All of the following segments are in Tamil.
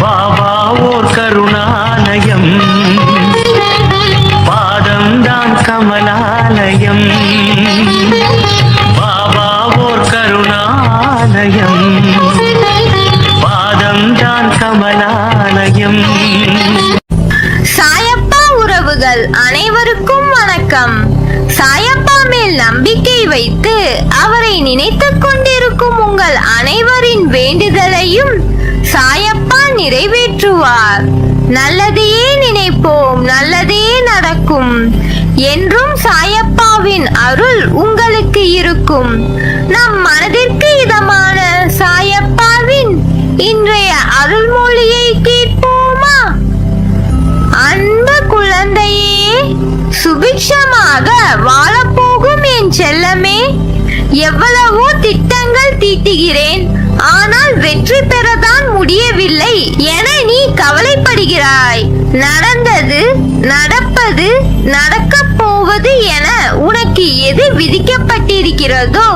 பாபா ஓர் கருணாலயம். பாதம்தான் கமலாலயம். பாபா ஓர் கருணாலயம். பாதம்தான் கமலாலயம். சாயப்பா உறவுகள் அனைவருக்கும் வணக்கம். சாயப்பா மேல் நம்பிக்கை வைத்து அவரை நினைத்துக் கொண்டிருக்கும் உங்கள் அனைவரின் வேண்டுதலையும் சாயப்பா நிறைவேற்றுவார். நல்லதையே நினைப்போம் நல்லதே நடக்கும். என்றும் சாயப்பாவின் அருள் உங்களுக்கு இருக்கும். நம் மனதிற்கு இதமான சாயப்பாவின் இன்றைய அருள்மொழியை கேட்போமா? அன்பு குழந்தையே சுபிக்ஷமாக வாழப்போகும் என் செல்லமே. எவ்வளவோ திட்டங்கள் தீட்டுகிறேன் ஆனால் வெற்றி பெறதான் முடியவில்லை என நீ கவலைப்படுகிறாய்? நடந்தது நடப்பது நடக்க போவது என உனக்கு எது விதிக்கப்பட்டிருக்கிறதோ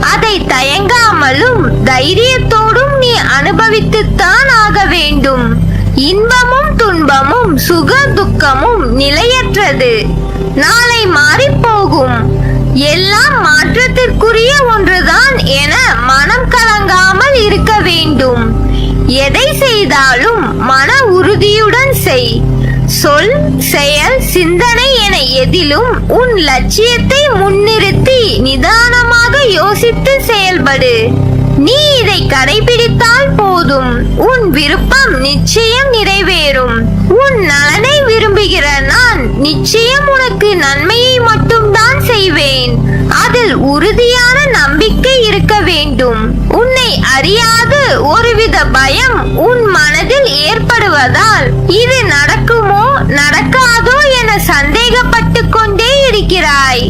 அதை தயங்காமலும் தைரியத்தோடும் நீ அனுபவித்துத்தான் ஆக வேண்டும். இன்பமும் துன்பமும் சுக துக்கமும் நிலையற்றது. நாளை மாறிப் போகும் எல்லாம் மாற்றத்திற்குரிய ஒன்றுதான் என மனம் கலங்காமல் இருக்க வேண்டும். எதை செய்தாலும் மன உறுதியுடன் செய். சொல் செயல் சிந்தனை என எதிலும் உன் லட்சியத்தை முன்னிறுத்தி நிதானமாக யோசித்து செயல்படு. நீ இதை கடைபிடித்தால் போதும். உன் விருப்பம் நிச்சயம் நிறைவேறும். உன் நலனை விரும்புகிற நான் நிச்சயம் உனக்கு நன்மையை மட்டும்தான் செய்வேன். அதில் உறுதியான நம்பிக்கை இருக்க வேண்டும். அறியாது. ஒருவித பயம் உன் மனதில் ஏற்படுவதால் இது நடக்குமோ நடக்காதோ என சந்தேகப்பட்டு கொண்டே இருக்கிறாய்.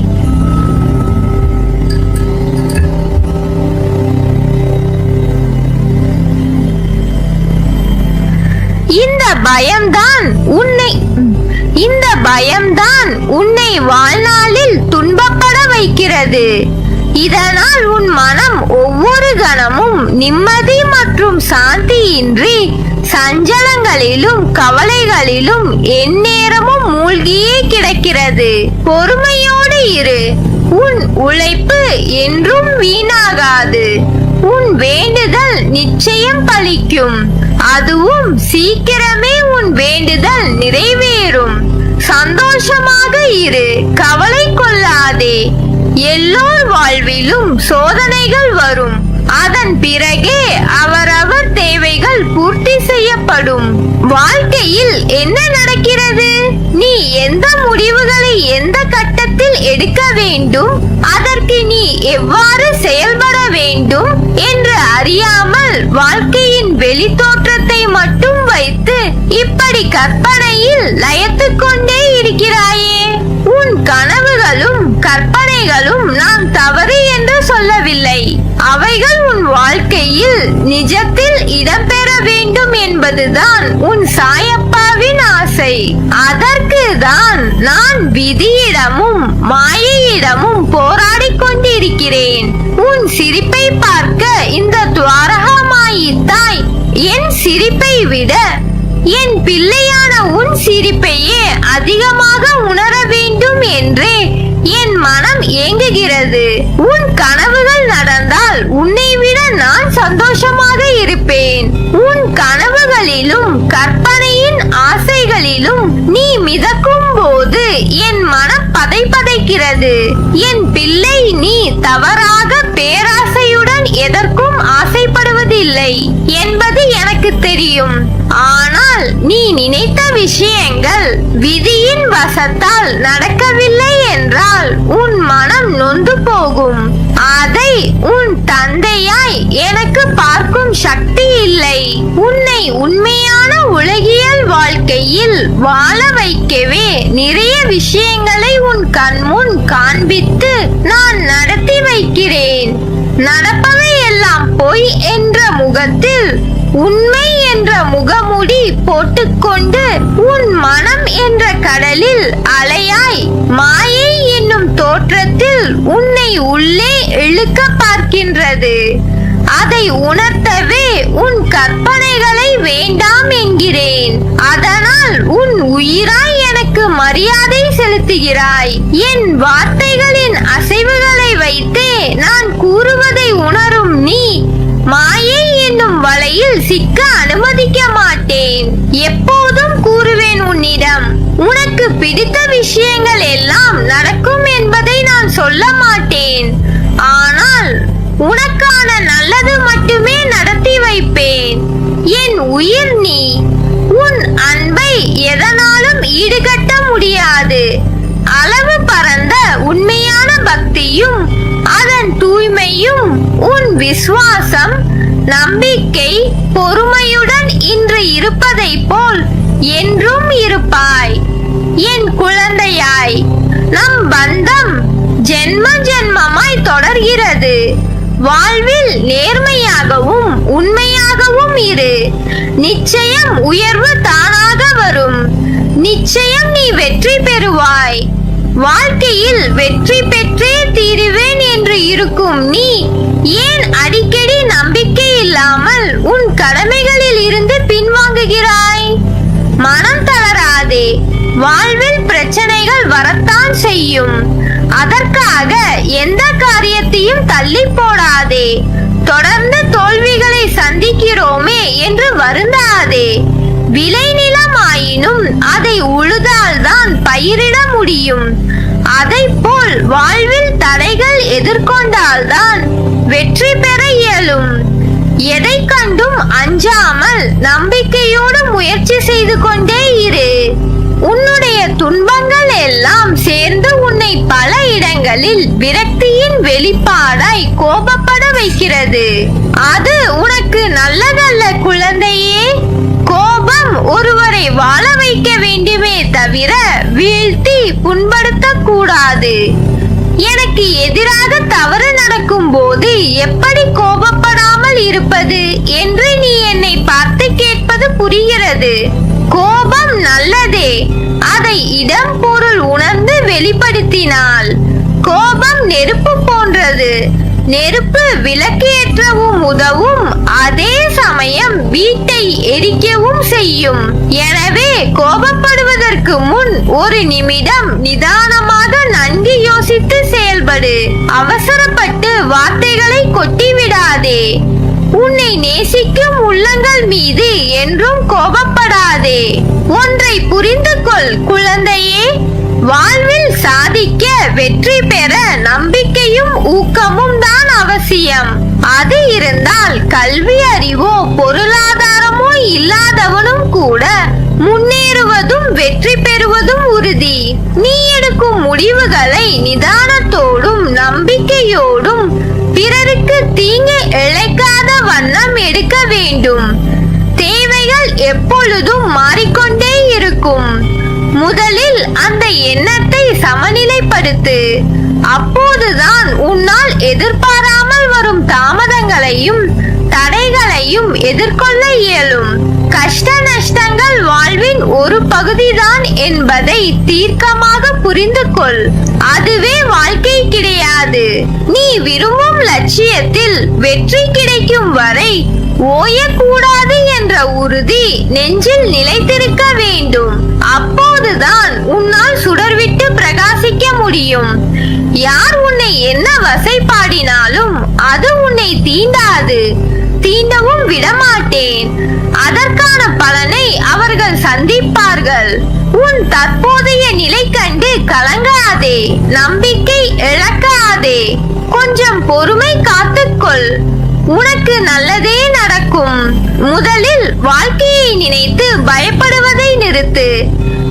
இந்த பயம்தான் உன்னை இந்த பயம்தான் உன்னை வாழ்நாளில் துன்பப்பட வைக்கிறது. இதனால் உன் மனம் ஒவ்வொரு கணமும் நிம்மதி மற்றும் சாந்தியின்றி சஞ்சலங்களிலும் கவலைகளிலும் எந்நேரமும் மூழ்கியே கிடக்கிறது. பொறுமையோடு இரு. உன் உழைப்பு என்றும் வீணாகாது. உன் வேண்டுதல் நிச்சயம் பலிக்கும். அதுவும் சீக்கிரமே உன் வேண்டுதல் நிறைவேறும். சந்தோஷமாக இரு. கவலை கொள்ளாதே. எல்லோர் வாழ்விலும் சோதனைகள் வரும். அதன் பிறகே அவரவர் தேவைகள் பூர்த்தி செய்யப்படும். வாழ்க்கையில் என்ன நடக்கிறது? நீ எந்த முடிவுகளை எந்த கட்டத்தில் எடுக்க வேண்டும்? அதற்கு நீ எவ்வாறு செயல்பட வேண்டும் என்று அறியாமல் வாழ்க்கையின் வெளித்தோற்றத்தை மட்டும் வைத்து இப்படி கற்பனையில் லயத்துக் கொண்டே இருக்கிறாயே. உன் கனவுகளும் கற்பனை கற்பனைகளும் நான் தவறு என்று சொல்லவில்லை. அவைகள் உன் வாழ்க்கையில் நிஜத்தில் இடம்பெற வேண்டும் என்பதுதான் உன் சாயப்பாவின் ஆசை. அதற்கு தான் நான் விதியிடமும் மாயையிடமும் போராடிக் கொண்டிருக்கிறேன். உன் சிரிப்பை பார்க்க இந்த துவாரகமாயி தாய் என் சிரிப்பை விட என் பிள்ளையான உன் சிரிப்பையே அதிகமாக உணர வேண்டும் என்றே மனம் உன் கனவுகள் நடந்தால் உன்னை விட நான் சந்தோஷமாக இருப்பேன். உன் கனவுகளிலும் கற்பனையின் ஆசைகளிலும் நீ மிதக்கும் போது என் மனம் பதை பதைக்கிறது. என் பிள்ளை நீ தவறாக பேராசையுடன் எதற்கும் ஆசைப்படுவதில்லை என்பது எனக்கு தெரியும். ஆ நீ நினைத்த விஷயங்கள் விதியின் வசத்தால் நடக்கவில்லை என்றால் உன் மனம் நொந்து போகும். அதை உன் தந்தையாய் எனக்கு பார்க்கும் சக்தி இல்லை. உன்னை உண்மையான உலகியல் வாழ்க்கையில் வாழ வைக்கவே நிறைய விஷயங்களை உன் கண்முன் காண்பித்து நான் நடத்தி வைக்கிறேன். நடப்பவை எல்லாம் பொய் என்ற முகத்தில் உண்மை என்ற முகமுடி போட்டுக்கொண்டு உன் மனம் என்ற கடலில் அலையாய் மாயை என்னும் தோற்றத்தில் உன்னை உள்ளே இழுக்க பார்க்கின்றது. அதை உணர்த்தவே உன் கற்பனைகளை வேண்டாம் வேண்டாம் என்கிறேன். அதனால் உன் உயிராய் எனக்கு மரியாதை செலுத்துகிறாய். என் வார்த்தைகளின் அசைவுகளை வைத்தே நான் பிடித்த விஷயங்கள் எல்லாம் நடக்கும் என்பதை நான் சொல்ல மாட்டேன். ஆனால் உனக்கான நல்லது மட்டுமே நடத்தி வைப்பேன். என் உயிர் நீ. உன் அன்பை எதனாலும் ஈடுகட்ட முடியாது. அளவு பரந்த உண்மையான பக்தியும் அதன் தூய்மையும் உன் விசுவாசம் நம்பிக்கை பொறுமையுடன் இன்று இருப்பதைப் போல் என்றும் இருப்பாய். நம் பந்தம் ஜென்ம ஜென்மமாய் தொடர்கிறது. வாழ்வில் நேர்மையாகவும் உண்மையாகவும் இரு. நிச்சயம் உயர்வு தானாக வரும். நிச்சயம் நீ வெற்றி பெறுவாய். வாழ்க்கையில் வெற்றி பெற்றே தீருவேன் என்று இருக்கும் நீ ஏன் அடிக்கடி நம்பிக்கை இல்லாமல் உன் கடமைகளில் இருந்து பின்வாங்குகிறாய்? மனம் தளராதே. வாழ்வில் பிரச்சனைகள் வரத்தான் செய்யும். அதற்காக எந்த காரியத்தையும் தள்ளி போடாதே. தொடர்ந்து தோல்விகளை சந்திக்கிறோமே என்று வருந்தாதே. விளைநிலம் ஆயினும் அதை உழுதால்தான் பயிரிட முடியும். அதை போல் வாழ்வில் தடைகள் எதிர்கொண்டால்தான் வெற்றி பெற இயலும். எதை கண்டும் அஞ்சாமல் நம்பிக்கையோடு முயற்சி செய்து கொண்டே இரு. இடங்களில் விரக்தியின் வெளிப்பாடாய் கோபப்பட வைக்கிறது. அது உனக்கு நல்லதல்ல குழந்தையே. கோபம் ஒருவரை வாழ வைக்க வேண்டுமே தவிர வீழ்த்தி புண்படுத்த கூடாது எனக்கு எதிராக தவறு நடக்கும் போது எப்படி கோபப்படாமல் இருப்பது என்று நீ என்னை பார்த்து கேட்பது புரிகிறது. கோபம் நல்லதே. அதை இடம் பொருள் உணர்ந்து வெளிப்படுத்தினாள் கோபம் நெருப்பு போன்றது. நெருப்பு விளக்கேற்றவும் உதவும் அதே சமயம் வீட்டை எரிக்கவும் செய்யும். எனவே கோபப்படுவதற்கு முன் ஒரு நிமிடம் நிதானமாக நன்கு யோசித்து செயல்படு. அவசரப்பட்டு வார்த்தைகளை கொட்டிவிடாதே. உன்னை நேசிக்கும் உள்ளங்கள் மீது என்றும் கோபப்படாதே. ஒன்றை புரிந்து கொள் குழந்தையே. வாழ்வில் சாதிக்க வெற்றி பெற நம்பிக்கையும் ஊக்கமும் தான் அவசியம். அது இருந்தால் கல்வி அறிவோ பொருளாதாரமோ இல்லாதவனும் கூட முன்னேறுவதும் வெற்றி பெறுவதும் உறுதி. நீ எடுக்கும் முடிவுகளை நிதானத்தோடும் நம்பிக்கையோடும் இருக்க வேண்டும். தேவைகள் எப்பொழுதும் மாறிக்கொண்டே இருக்கும். முதலில் அந்த எண்ணத்தை சமநிலைப்படுத்து. அப்போதுதான் உன்னால் எதிர்பாராமல் வரும் தாமதங்களையும் அனைத்தையும் எதிர்கொள்ள இயலும். கஷ்ட நஷ்டங்கள் வாழ்வின் ஒரு பகுதிதான் என்பதை தீர்க்கமாக புரிந்து கொள். அதுவே வாழ்க்கை கிடையாது. நீ விரும்பும் லட்சியத்தில் வெற்றி கிடைக்கும் வரை ஓயக்கூடாது என்ற உறுதி நெஞ்சில் நிலைத்திருக்க வேண்டும். அப்போதுதான் உன்னால் சுடர்விட்டு பிரகாசிக்க முடியும். யார் உன்னை என்ன வசைப்பாடினாலும் அது உன்னை தீண்டாது. தீண்டவும் விடமாட்டேன். அதற்கான பலனை அவர்கள் சந்திப்பார்கள். உன் தற்போதைய நிலை கண்டு கலங்காதே. நம்பிக்கை இழக்காதே. கொஞ்சம் பொறுமை காத்துக்கொள். உனக்கு நல்லதே நடக்கும். முதலில் வாழ்க்கையை நினைத்து பயப்படுவதை நிறுத்து.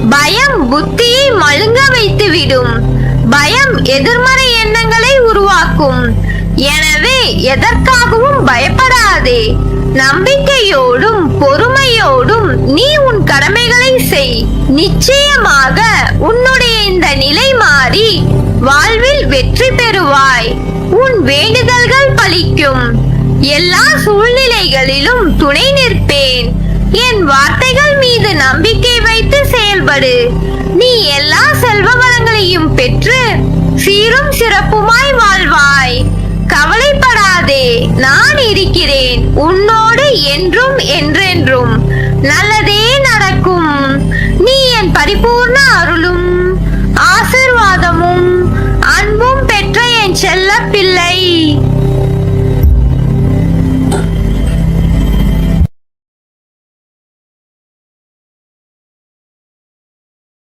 பயம் புத்தியை மழுங்க வைத்து விடும் பயம் எதிர்மறை எண்ணங்களை உருவாக்கும். எனவே எதற்காகவும் பயப்படாதே. நம்பிக்கையோடும் பொறுமையோடும் நீ உன் கடமைகளை செய். நிச்சயமாக உன்னுடைய இந்த நிலை மாறி வாழ்வில் வெற்றி பெறுவாய். உன் வேண்டுதல்கள் பலிக்கும். எல்லா சூழ்நிலைகளிலும் துணை நிற்பேன். என் வார்த்தைகள் மீது நம்பிக்கை வைத்து செயல்படு. நீ எல்லா செல்வ வளங்களையும் பெற்று சீரும் சிறப்புமாய் வாழ்வாய். கவலைப்படாதே. நான் இருக்கிறேன். உன்னோடு என்றும் என்றென்றும். நல்லதே நடக்கும். நீ என் பரிபூர்ண